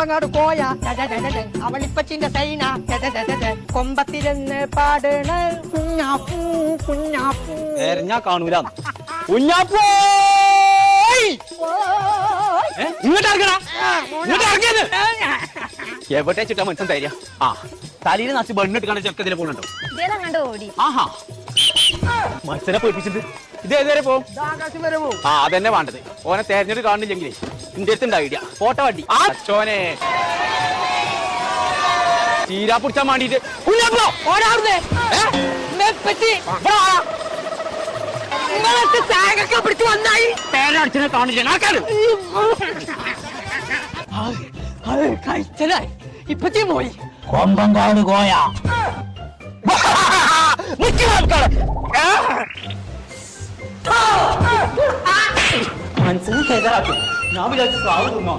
കൊമ്പങ്ങാട് കോയ അവളിപ്പച്ചിന്റെ സൈന. കൊമ്പത്തിരുന്ന് പാടണ. കുഞ്ഞാപ്പൂ കുഞ്ഞാപ്പൂ. കാണൂല കുഞ്ഞാപ്പൂ! ഇങ്ങോട്ട് ഇറങ്ങടാ. ഇങ്ങോട്ട് ഇറങ്ങിയത്. എവിടെ ചുറ്റാ മനുഷ്യൻ തരിക? ആ തലയിൽ നശി ബണ്ണിട്ട് കണ്ട ചെക്കതിലെ ഓടി? ആഹാ. മനുഷ്യനെ പേടിപ്പിച്ചിട്ട്. ഇത് ഏതുവരെ പോകും ആ അതന്നെ വേണ്ടത്. ഓനെ തെരഞ്ഞെടുത്ത് കാണുന്നില്ലെങ്കിലേ. അടുത്ത് ഐഡിയ ഫോട്ടോ വണ്ടി ആ ചോനെ തീരാ പിടിച്ചാൻ വേണ്ടിട്ട് മെപ്പറ്റി നിങ്ങളൊക്കെ മനസ്സിന് ഞാൻ വിചാരിച്ചു സ്രാവ് തിന്നോ